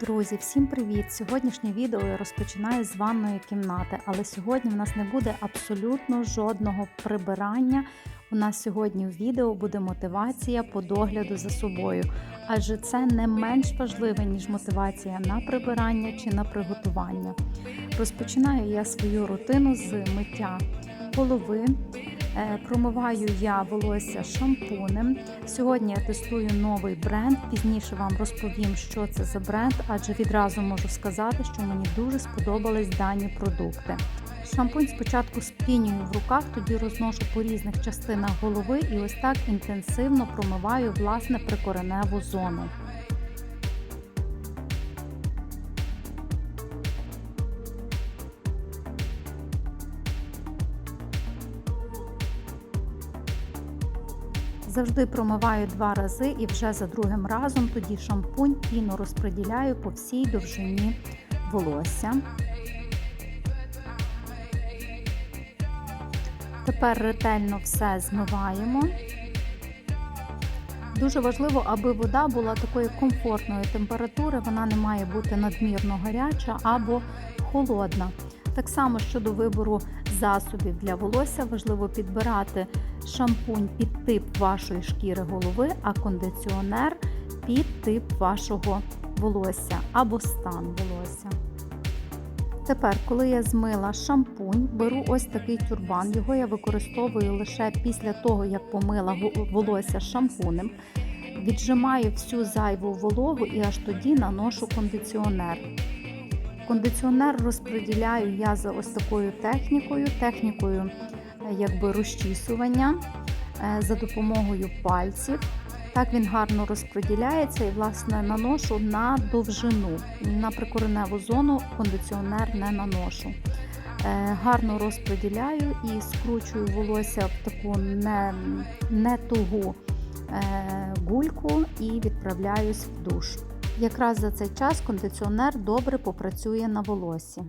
Друзі, всім привіт! Сьогоднішнє відео я розпочинаю з ванної кімнати, але сьогодні в нас не буде абсолютно жодного прибирання. У нас сьогодні в відео буде мотивація по догляду за собою, адже це не менш важливе, ніж мотивація на прибирання чи на приготування. Розпочинаю я свою рутину з миття голови. Е, Промиваю я волосся шампунем. Сьогодні я тестую новий бренд. Пізніше вам розповім, що це за бренд, адже відразу можу сказати, що мені дуже сподобались дані продукти. Шампунь спочатку спінюю в руках, тоді розношу по різних частинах голови і ось так інтенсивно промиваю власне прикореневу зону. Завжди промиваю два рази і вже за другим разом тоді шампунь піну розподіляю по всій довжині волосся. Тепер ретельно все змиваємо. Дуже важливо, аби вода була такої комфортної температури, вона не має бути надмірно гаряча або холодна. Так само щодо вибору засобів для волосся, важливо підбирати шампунь під тип вашої шкіри голови, а кондиціонер під тип вашого волосся або стан волосся. Тепер, коли я змила шампунь, беру ось такий тюрбан. Його я використовую лише після того, як помила волосся шампунем. Віджимаю всю зайву вологу і аж тоді наношу кондиціонер. Кондиціонер розподіляю я за ось такою технікою, технікою якби розчісування за допомогою пальців. Так він гарно розподіляється і, власне, наношу на довжину. На прикореневу зону кондиціонер не наношу. Гарно розподіляю і скручую волосся в таку не, не тугу гульку і відправляюсь в душ. Якраз за цей час кондиціонер добре попрацює на волосі.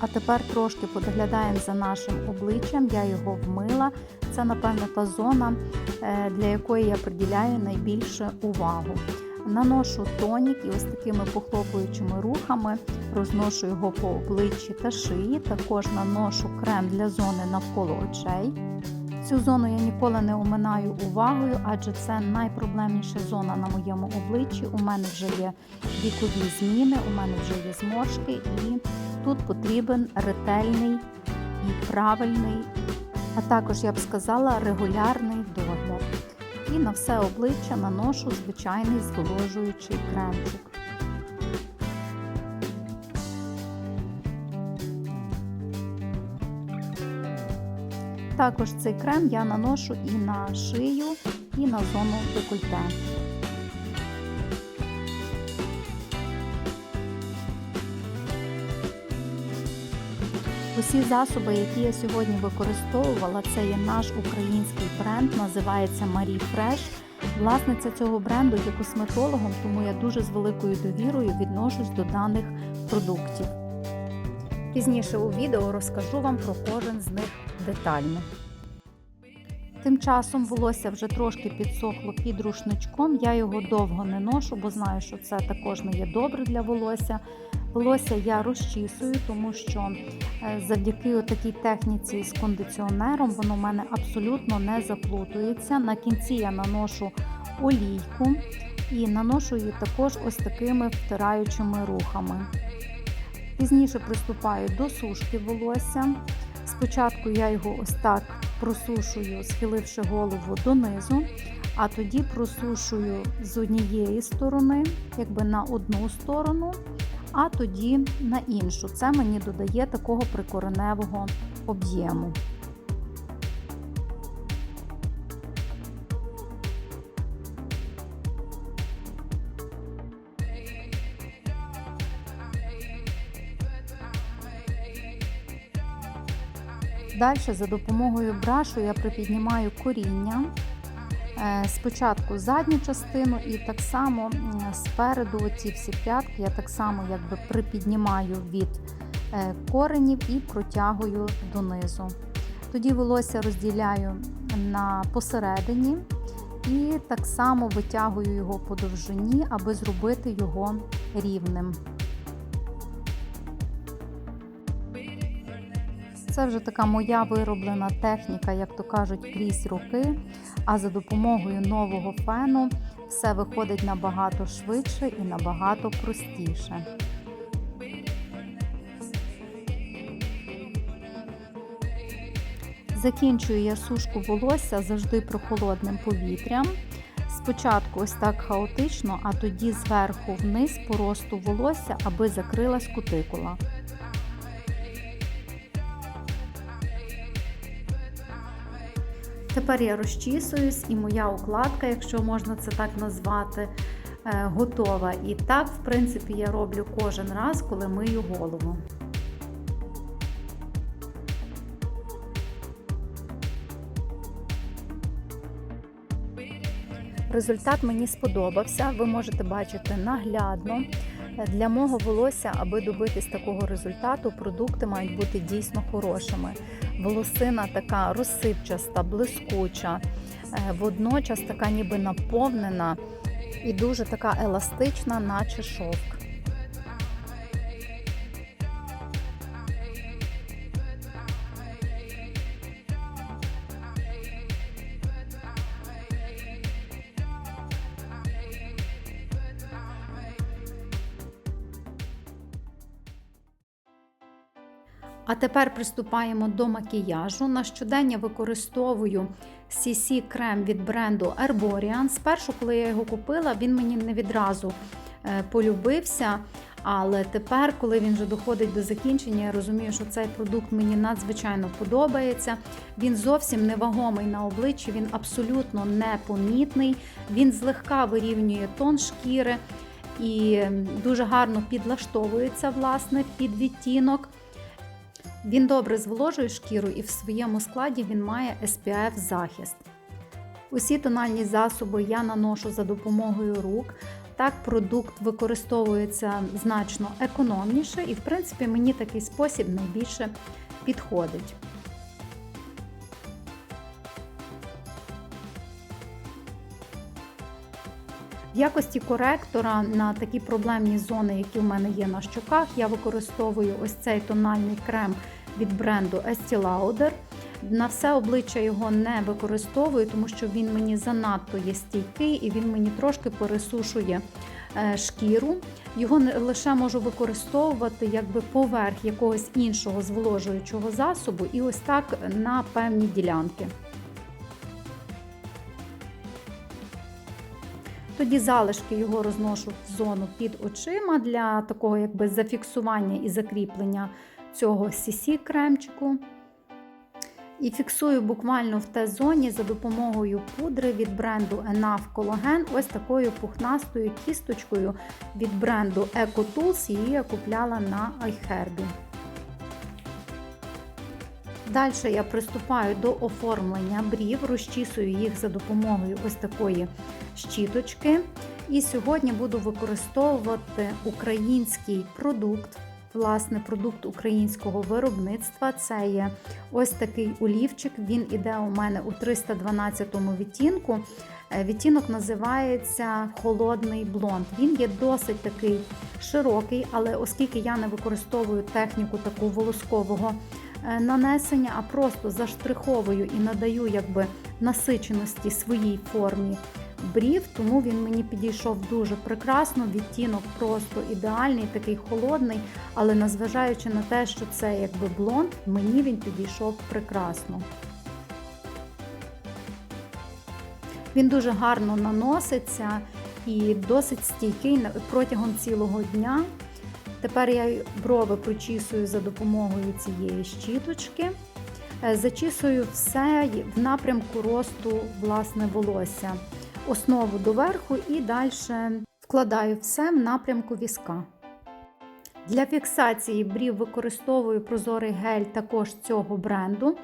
А тепер трошки подоглядаємо за нашим обличчям, я його вмила. Це, напевно, та зона, для якої я приділяю найбільше увагу. Наношу тонік і ось такими похлопуючими рухами розношу його по обличчі та шиї. Також наношу крем для зони навколо очей. Цю зону я ніколи не оминаю увагою, адже це найпроблемніша зона на моєму обличчі. У мене вже є вікові зміни, у мене вже є зморшки, і тут потрібен ретельний і правильний, а також, я б сказала, регулярний догляд. І на все обличчя наношу звичайний зволожуючий кремчик. Також цей крем я наношу і на шию, і на зону декольте. Усі засоби, які я сьогодні використовувала, це є наш український бренд, називається Marie Fresh. Власниця цього бренду є косметологом, тому я дуже з великою довірою відношусь до даних продуктів. Пізніше у відео розкажу вам про кожен з них детально. Тим часом волосся вже трошки підсохло під рушничком. Я його довго не ношу, бо знаю, що це також не є добре для волосся. Волосся я розчісую, тому що завдяки такій техніці з кондиціонером воно в мене абсолютно не заплутується. На кінці я наношу олійку і наношу її також ось такими втираючими рухами. Пізніше приступаю до сушки волосся. Спочатку я його ось так просушую, схиливши голову донизу, а тоді просушую з однієї сторони, якби на одну сторону, а тоді на іншу. Це мені додає такого прикореневого об'єму. Далі за допомогою брашу я припіднімаю коріння. Спочатку задню частину і так само спереду ці всі п'ятки я так само якби припіднімаю від коренів і протягую донизу. Тоді волосся розділяю на посередині І так само витягую його по довжині, аби зробити його рівним. Це вже така моя вироблена техніка, як то кажуть, крізь роки. А за допомогою нового фену все виходить набагато швидше і набагато простіше. Закінчую я сушку волосся завжди прохолодним повітрям. Спочатку ось так хаотично, а тоді зверху вниз по росту волосся, аби закрилась кутикула. Тепер я розчісуюсь і моя укладка, якщо можна це так назвати, готова. І так, в принципі, я роблю кожен раз, коли мию голову. Результат мені сподобався. Ви можете бачити наглядно. Для мого волосся, аби добитись такого результату, продукти мають бути дійсно хорошими. Волосина така розсипчаста, блискуча, водночас така ніби наповнена і дуже така еластична, наче шовк. А тепер приступаємо до макіяжу. На щодення використовую CC крем від бренду Herborian. Спершу, коли я його купила, він мені не відразу полюбився. Але тепер, коли він вже доходить до закінчення, я розумію, що цей продукт мені надзвичайно подобається. Він зовсім невагомий на обличчі, він абсолютно непомітний, він злегка вирівнює тон шкіри і дуже гарно підлаштовується власне під відтінок. Він добре зволожує шкіру і в своєму складі він має SPF захист. Усі тональні засоби я наношу за допомогою рук. Так, продукт використовується значно економніше, і, в принципі, мені такий спосіб найбільше підходить. В якості коректора на такі проблемні зони, які в мене є на щоках, я використовую ось цей тональний крем від бренду Estee Lauder. На все обличчя його не використовую, тому що він мені занадто є стійкий і він мені трошки пересушує шкіру. Його лише можу використовувати якби поверх якогось іншого зволожуючого засобу, і ось так на певні ділянки. Тоді залишки його розношу в зону під очима для такого якби зафіксування і закріплення цього cc кремчику. І фіксую буквально в Т-зоні за допомогою пудри від бренду Enough Collagen, ось такою пухнастою кісточкою від бренду EcoTools, її я купляла на iHerb. Далі я приступаю до оформлення брів, розчісую їх за допомогою ось такої щіточки. І сьогодні буду використовувати український продукт власне продукт українського виробництва. Це є ось такий олівчик. Він іде у мене у 312 відтінку. Е, відтінок називається холодний блонд. Він є досить такий широкий, але оскільки я не використовую техніку такого волоскового е, нанесення, а просто заштриховую і надаю якби насиченості своїй формі брів, тому він мені підійшов дуже прекрасно. Відтінок просто ідеальний, такий холодний, але незважаючи на те, що це якби блонд, мені він підійшов прекрасно. Він дуже гарно наноситься і досить стійкий протягом цілого дня. Тепер я брови прочісую за допомогою цієї щіточки. Е, зачісую все в напрямку росту власне волосся основу доверху і далі вкладаю все в напрямку візка. Для фіксації брів використовую прозорий гель також цього бренду.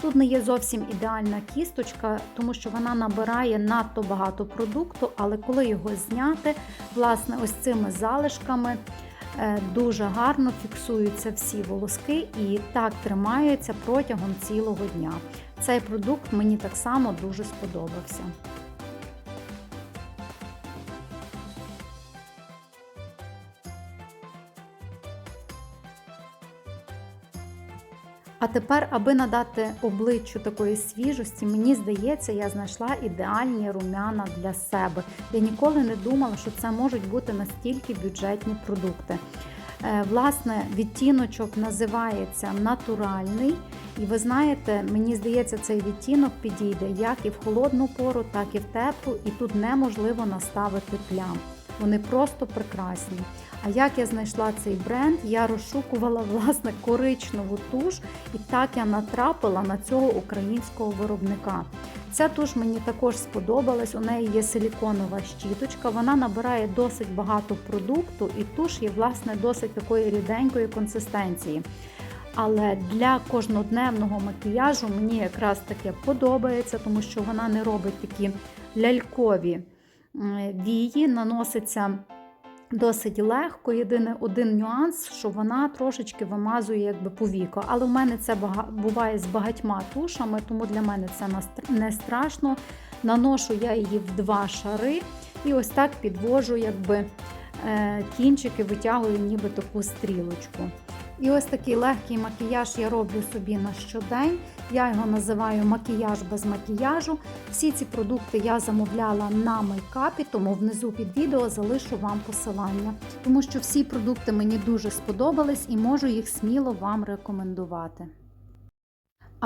Тут не є зовсім ідеальна кісточка, тому що вона набирає надто багато продукту, але коли його зняти, власне, ось цими залишками е, дуже гарно фіксуються всі волоски і так тримаються протягом цілого дня. Цей продукт мені так само дуже сподобався. Тепер, аби надати обличчю такої свіжості, мені здається, я знайшла ідеальні румяна для себе. Я ніколи не думала, що це можуть бути настільки бюджетні продукти. Е, Власне, відтіночок називається натуральний, і ви знаєте, мені здається, цей відтінок підійде як і в холодну пору, так і в теплу, і тут неможливо наставити плям. Вони просто прекрасні. А як я знайшла цей бренд, я розшукувала власне коричневу туш, і так я натрапила на цього українського виробника. Ця туш мені також сподобалась. У неї є силіконова щіточка, вона набирає досить багато продукту, і туш є власне досить такої ріденької консистенції. Але для кожнодневного макіяжу мені якраз таке подобається, тому що вона не робить такі лялькові вії, наноситься досить легко. Єдине один нюанс, що вона трошечки вимазує якби повіко. Але в мене це буває з багатьма тушами, тому для мене це не страшно. Наношу я її в два шари і ось так підвожу, якби е, кінчики витягую ніби таку стрілочку. І ось такий легкий макіяж я роблю собі на щодень. Я його називаю макіяж без макіяжу. Всі ці продукти я замовляла на мейкапі, тому внизу під відео залишу вам посилання, тому що всі продукти мені дуже сподобались і можу їх сміло вам рекомендувати.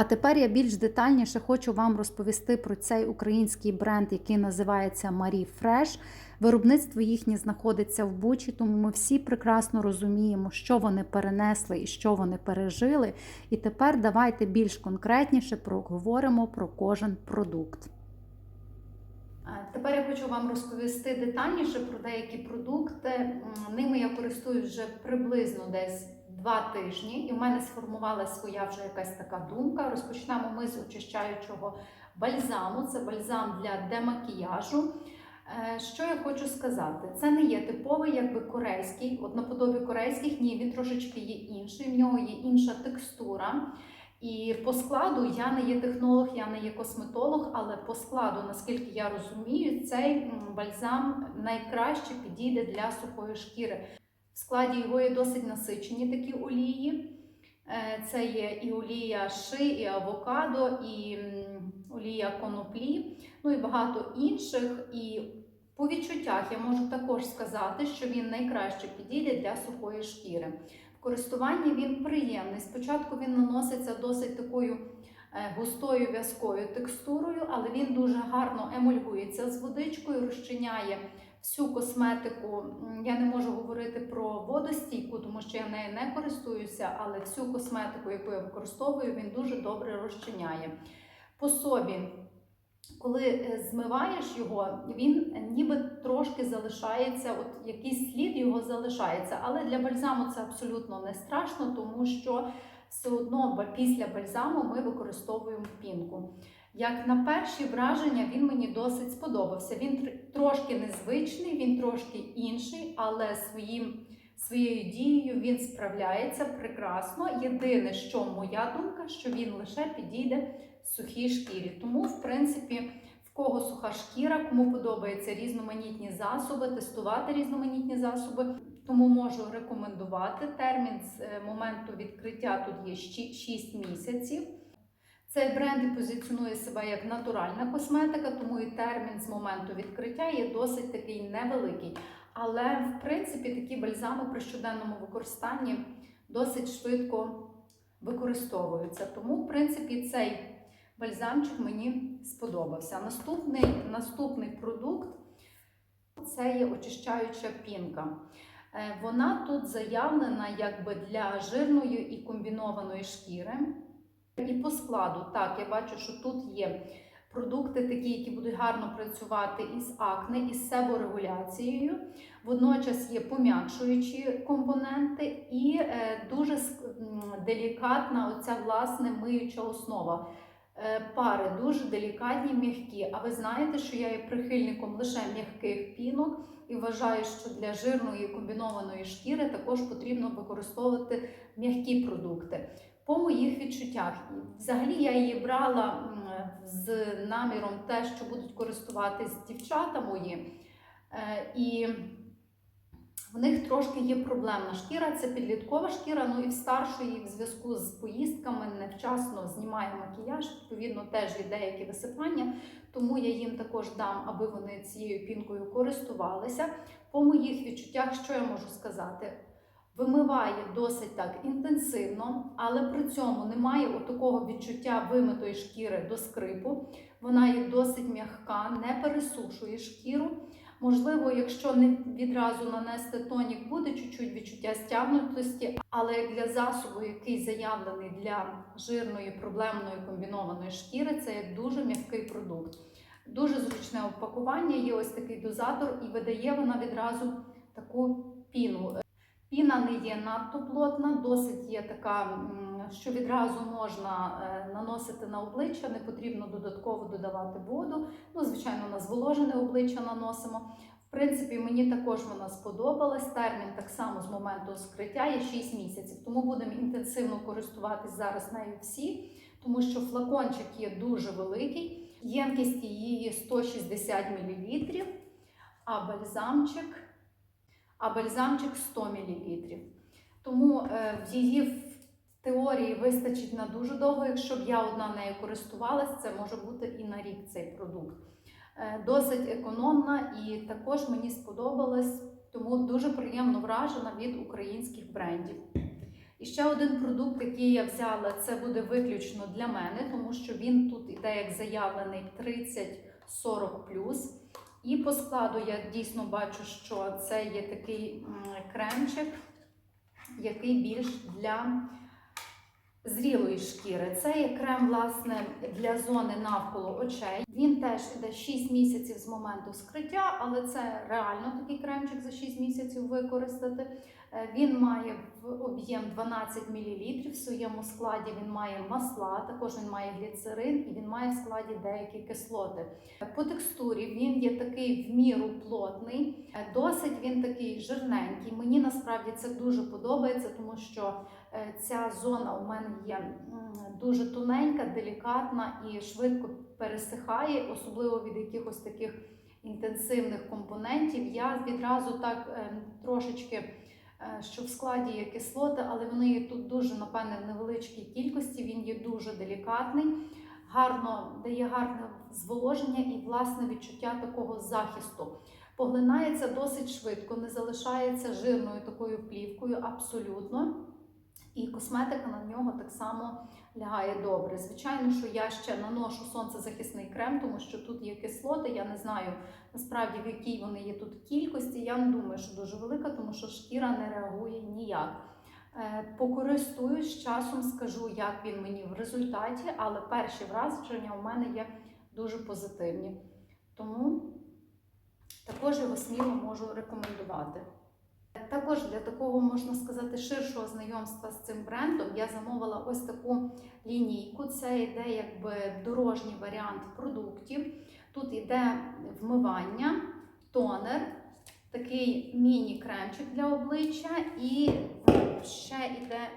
А тепер я більш детальніше хочу вам розповісти про цей український бренд, який називається Marie Fresh. Виробництво їхнє знаходиться в Бучі, тому ми всі прекрасно розуміємо, що вони перенесли і що вони пережили. І тепер давайте більш конкретніше проговоримо про кожен продукт. Тепер я хочу вам розповісти детальніше про деякі продукти. Ними я користуюсь вже приблизно десь два тижні, і в мене сформувалася своя вже якась така думка. Розпочнемо ми з очищаючого бальзаму. Це бальзам для демакіяжу. Е, що я хочу сказати? Це не є типовий, якби корейський, от наподобі корейських, ні, він трошечки є інший, в нього є інша текстура. І по складу я не є технолог, я не є косметолог, але по складу, наскільки я розумію, цей бальзам найкраще підійде для сухої шкіри. В складі його є досить насичені такі олії. Е, це є і олія ши, і авокадо, і олія коноплі, ну і багато інших. І по відчуттях я можу також сказати, що він найкраще підійде для сухої шкіри. В користуванні він приємний. Спочатку він наноситься досить такою е, густою в'язкою текстурою, але він дуже гарно емульгується з водичкою, розчиняє всю косметику. Я не можу говорити про водостійку, тому що я нею не користуюся, але всю косметику, яку я використовую, він дуже добре розчиняє. По собі, коли е, змиваєш його, він ніби трошки залишається, от якийсь слід його залишається. Але для бальзаму це абсолютно не страшно, тому що все одно після бальзаму ми використовуємо пінку. Як на перші враження, він мені досить сподобався. Він трошки незвичний, він трошки інший, але своїм, своєю дією він справляється прекрасно. Єдине, що моя думка, що він лише підійде сухій шкірі. Тому, в принципі, в кого суха шкіра, кому подобаються різноманітні засоби, тестувати різноманітні засоби. Тому можу рекомендувати термін з е, моменту відкриття тут є 6 місяців. Цей бренд позиціонує себе як натуральна косметика, тому і термін з моменту відкриття є досить такий невеликий. Але, в принципі, такі бальзами при щоденному використанні досить швидко використовуються. Тому, в принципі, цей бальзамчик мені сподобався. Наступний, Наступний продукт це є очищаюча пінка. Е, вона тут заявлена якби для жирної і комбінованої шкіри. І по складу, так, я бачу, що тут є продукти, такі, які будуть гарно працювати із акне, із себорегуляцією. Водночас є пом'якшуючі компоненти і е, дуже делікатна оця власне миюча основа. Е, пари дуже делікатні, м'які. А ви знаєте, що я є прихильником лише м'яких пінок і вважаю, що для жирної комбінованої шкіри також потрібно використовувати м'які продукти. По моїх відчуттях, взагалі я її брала з наміром те, що будуть користуватись дівчата мої. Е, і В них трошки є проблемна шкіра, це підліткова шкіра. Ну і в старшої в зв'язку з поїздками невчасно знімає макіяж. Відповідно, теж є деякі висипання. Тому я їм також дам, аби вони цією пінкою користувалися. По моїх відчуттях, що я можу сказати? Вимиває досить так інтенсивно, але при цьому немає такого відчуття вимитої шкіри до скрипу. Вона є досить м'яка, не пересушує шкіру. Можливо, якщо не відразу нанести тонік, буде чуть-чуть відчуття стягнутості, але для засобу, який заявлений для жирної проблемної комбінованої шкіри, це є дуже м'який продукт. Дуже зручне упакування, є ось такий дозатор, і видає вона відразу таку піну. Піна не є надто плотна, досить є така, що відразу можна е, наносити на обличчя, не потрібно додатково додавати воду. Ну, звичайно, на зволожене обличчя наносимо. В принципі, мені також вона сподобалась. Термін так само з моменту скриття є 6 місяців, тому будемо інтенсивно користуватись зараз нею всі, тому що флакончик є дуже великий. Ємкість її 160 мл, а бальзамчик, а бальзамчик 100 мл. Тому е, її в теорії вистачить на дуже довго. Якщо б я одна нею користувалась, це може бути і на рік цей продукт. Е, Досить економна і також мені сподобалась, тому дуже приємно вражена від українських брендів. І ще один продукт, який я взяла, це буде виключно для мене, тому що він тут іде як заявлений 30-40 І по складу я дійсно бачу, що це є такий кремчик, який більш для зрілої шкіри. Це є крем, власне, для зони навколо очей. Він теж іде 6 місяців з моменту скриття, але це реально такий кремчик за 6 місяців використати. Е, Він має об'єм 12 мл. В своєму складі він має масла, також він має гліцерин і він має в складі деякі кислоти. По текстурі він є такий в міру плотний, е, досить він такий жирненький. Мені насправді це дуже подобається, тому що е, ця зона у мене є дуже тоненька, делікатна і швидко пересихає, особливо від якихось таких інтенсивних компонентів. Я відразу так е, трошечки, що в складі є кислоти, але вони є тут дуже, напевне, в невеличкій кількості. Він є дуже делікатний, гарно дає гарне зволоження і власне відчуття такого захисту. Поглинається досить швидко, не залишається жирною такою плівкою абсолютно. І косметика на нього так само лягає добре. Звичайно, що я ще наношу сонцезахисний крем, тому що тут є кислоти. Я не знаю насправді в якій вони є тут кількості. Я не думаю, що дуже велика, тому що шкіра не реагує ніяк. Е, Покористуюсь часом, скажу, як він мені в результаті, але перші враження у мене є дуже позитивні. Тому також його сміло можу рекомендувати. Також для такого можна сказати ширшого знайомства з цим брендом я замовила ось таку лінійку. Це йде якби дорожній варіант продуктів. Тут йде вмивання, тонер, такий міні-кремчик для обличчя, і ще йде.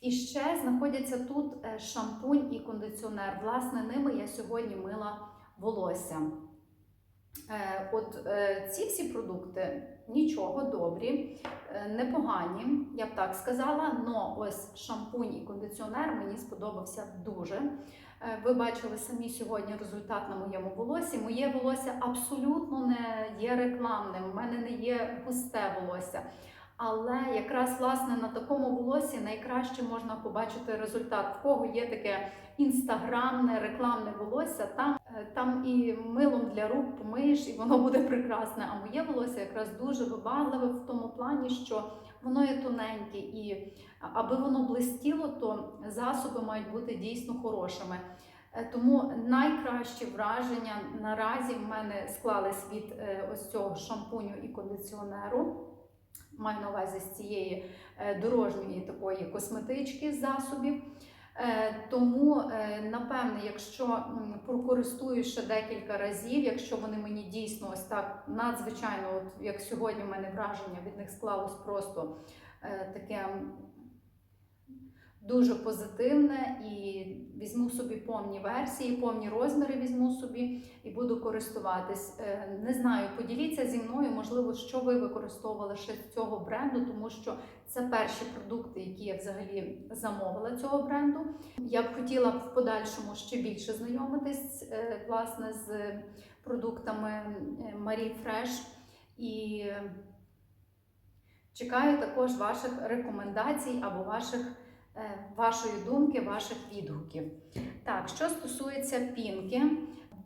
І ще знаходяться тут е, шампунь і кондиціонер. Власне, ними я сьогодні мила волосся. Е, От е, ці всі продукти нічого добрі, е, непогані, я б так сказала. Но ось шампунь і кондиціонер мені сподобався дуже. Е, Ви бачили самі сьогодні результат на моєму волосі. Моє волосся абсолютно не є рекламним, у мене не є густе волосся. Але якраз власне на такому волосі найкраще можна побачити результат. В кого є таке інстаграмне, рекламне волосся, там, там і милом для рук помиєш, і воно буде прекрасне. А моє волосся якраз дуже вибагливе в тому плані, що воно є тоненьке, і аби воно блистіло, то засоби мають бути дійсно хорошими. Е, Тому найкращі враження наразі в мене склались від е, ось цього шампуню і кондиціонеру. Маю на увазі з цієї е, дорожньої такої косметички засобів. Е, Тому, е, напевне, якщо прокористую ще декілька разів, якщо вони мені дійсно ось так надзвичайно, от як сьогодні в мене враження від них склалось просто е, таке дуже позитивне і візьму собі повні версії, повні розміри візьму собі і буду користуватись. Е, Не знаю, поділіться зі мною, можливо, що ви використовували ще з цього бренду, тому що це перші продукти, які я взагалі замовила цього бренду. Я б хотіла в подальшому ще більше знайомитись е, власне з продуктами е, Marie Fresh і чекаю також ваших рекомендацій або ваших, е, вашої думки, ваших відгуків. Так, що стосується пінки,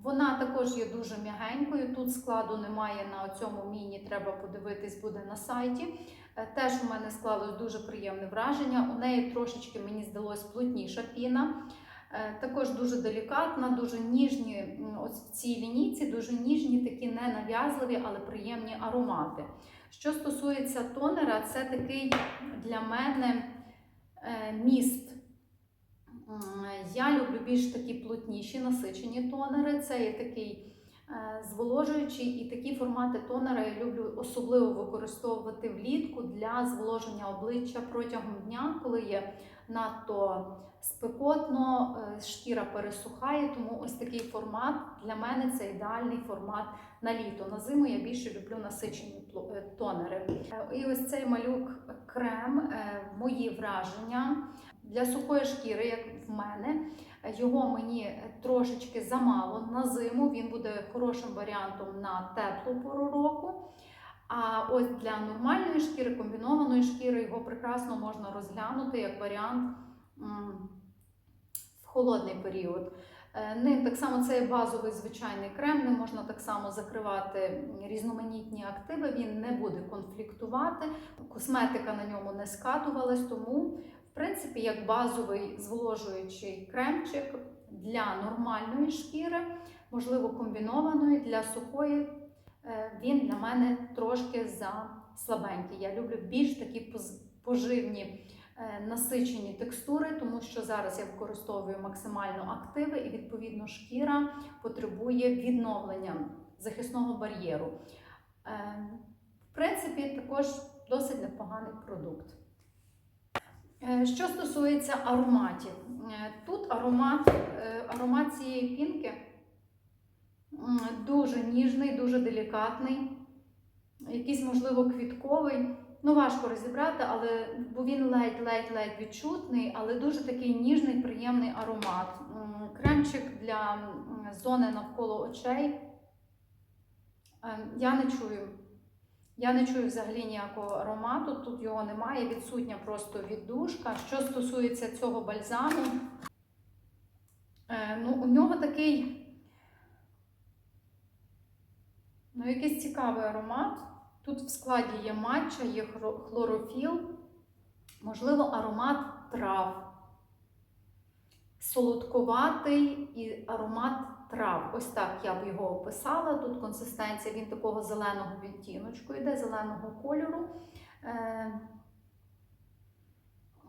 вона також є дуже м'ягенькою. Тут складу немає на цьому міні, треба подивитись, буде на сайті. Е, Теж у мене склалось дуже приємне враження. У неї трошечки мені здалось плотніша піна. Е, Також дуже делікатна, дуже ніжні. Ось в цій лінійці дуже ніжні, такі ненав'язливі, але приємні аромати. Що стосується тонера, це такий для мене е, міст. Я люблю більш такі плотніші, насичені тонери. Це є такий е, зволожуючий, і такі формати тонера я люблю особливо використовувати влітку для зволоження обличчя протягом дня, коли є надто спекотно, е, шкіра пересухає. Тому ось такий формат для мене це ідеальний формат на літо. На зиму я більше люблю насичені е, тонери. Е, І ось цей малюк крем, мої враження для сухої шкіри, як в мене. Його мені трошечки замало на зиму. Він буде хорошим варіантом на теплу пору року. А ось для нормальної шкіри, комбінованої шкіри, його прекрасно можна розглянути як варіант в холодний період. Е, Ним так само це є базовий звичайний крем, ним можна так само закривати різноманітні активи, він не буде конфліктувати, косметика на ньому не скатувалась, тому, в принципі, як базовий зволожуючий кремчик для нормальної шкіри, можливо, комбінованої для сухої, він для мене трошки за слабенький. Я люблю більш такі поживні е, насичені текстури, тому що зараз я використовую максимально активи, і відповідно шкіра потребує відновлення захисного бар'єру. Е, В принципі, також досить непоганий продукт. Е, Що стосується ароматів, Е, тут аромат, е, аромат цієї пінки дуже ніжний, дуже делікатний, якийсь, можливо, квітковий. Ну, важко розібрати, але бо він ледь-ледь-ледь відчутний, але дуже такий ніжний, приємний аромат. Кремчик для зони навколо очей. Е, Я не чую. Я не чую взагалі ніякого аромату, тут його немає, відсутня просто віддушка. Що стосується цього бальзаму, е, ну, у нього такий ну, якийсь цікавий аромат. Тут в складі є матча, є хлорофіл, можливо, аромат трав. Солодкуватий і аромат трав. Ось так я б його описала. Тут консистенція він такого зеленого відтіночку йде, зеленого кольору.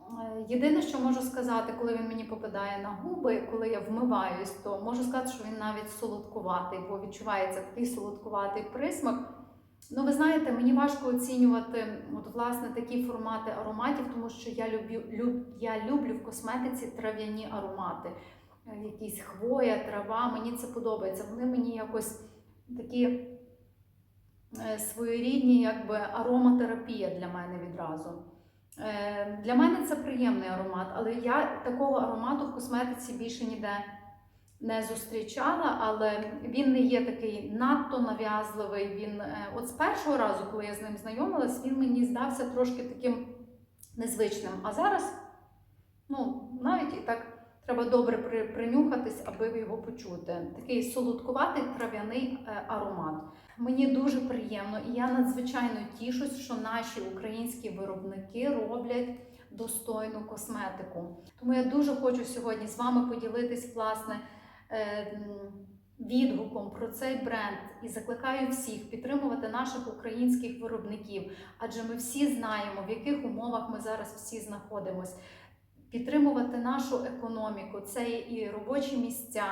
Е, Єдине, що можу сказати, коли він мені попадає на губи, коли я вмиваюсь, то можу сказати, що він навіть солодкуватий, бо відчувається такий солодкуватий присмак. Ну, ви знаєте, мені важко оцінювати от, власне такі формати ароматів, тому що я люблю, люб, я люблю в косметиці трав'яні аромати. Е, Якісь хвоя, трава, мені це подобається. Вони мені якось такі е, своєрідні, якби ароматерапія для мене відразу. Е, Для мене це приємний аромат, але я такого аромату в косметиці більше ніде не зустрічала, але він не є такий надто нав'язливий. Він е, от з першого разу, коли я з ним знайомилась, він мені здався трошки таким незвичним. А зараз, ну, навіть і так треба добре при, принюхатись, аби його почути. Такий солодкуватий трав'яний е, аромат. Мені дуже приємно, і я надзвичайно тішусь, що наші українські виробники роблять достойну косметику. Тому я дуже хочу сьогодні з вами поділитись власне е, відгуком про цей бренд і закликаю всіх підтримувати наших українських виробників, адже ми всі знаємо, в яких умовах ми зараз всі знаходимось. Підтримувати нашу економіку, це і робочі місця,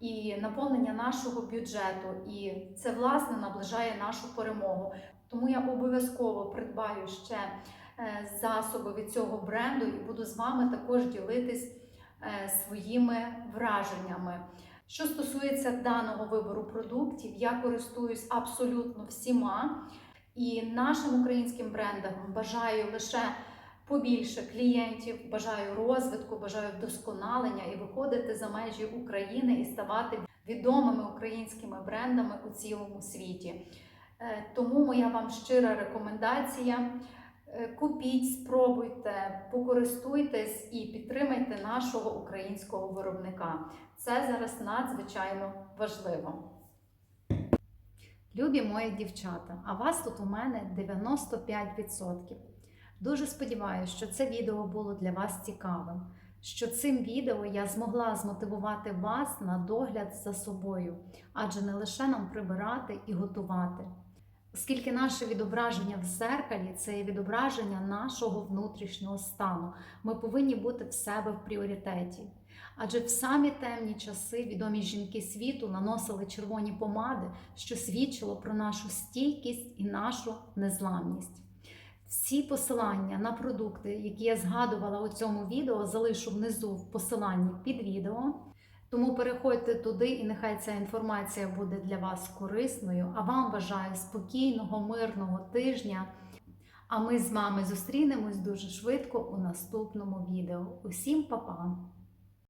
і наповнення нашого бюджету, і це власне наближає нашу перемогу. Тому я обов'язково придбаю ще е, засоби від цього бренду і буду з вами також ділитись е, своїми враженнями. Що стосується даного вибору продуктів, я користуюсь абсолютно всіма. І нашим українським брендам бажаю лише побільше клієнтів, бажаю розвитку, бажаю вдосконалення і виходити за межі України і ставати відомими українськими брендами у цілому світі. Е, Тому моя вам щира рекомендація. Е, Купіть, спробуйте, покористуйтесь і підтримайте нашого українського виробника. Це зараз надзвичайно важливо. Любі мої дівчата, а вас тут у мене 95%. Дуже сподіваюся, що це відео було для вас цікавим, що цим відео я змогла змотивувати вас на догляд за собою, адже не лише нам прибирати і готувати. Оскільки наше відображення в зеркалі це відображення нашого внутрішнього стану, ми повинні бути в себе в пріоритеті. Адже в самі темні часи відомі жінки світу наносили червоні помади, що свідчило про нашу стійкість і нашу незламність. Всі посилання на продукти, які я згадувала у цьому відео, залишу внизу в посиланні під відео. Тому переходьте туди, і нехай ця інформація буде для вас корисною. А вам бажаю спокійного, мирного тижня. А ми з вами зустрінемось дуже швидко у наступному відео. Усім па-па!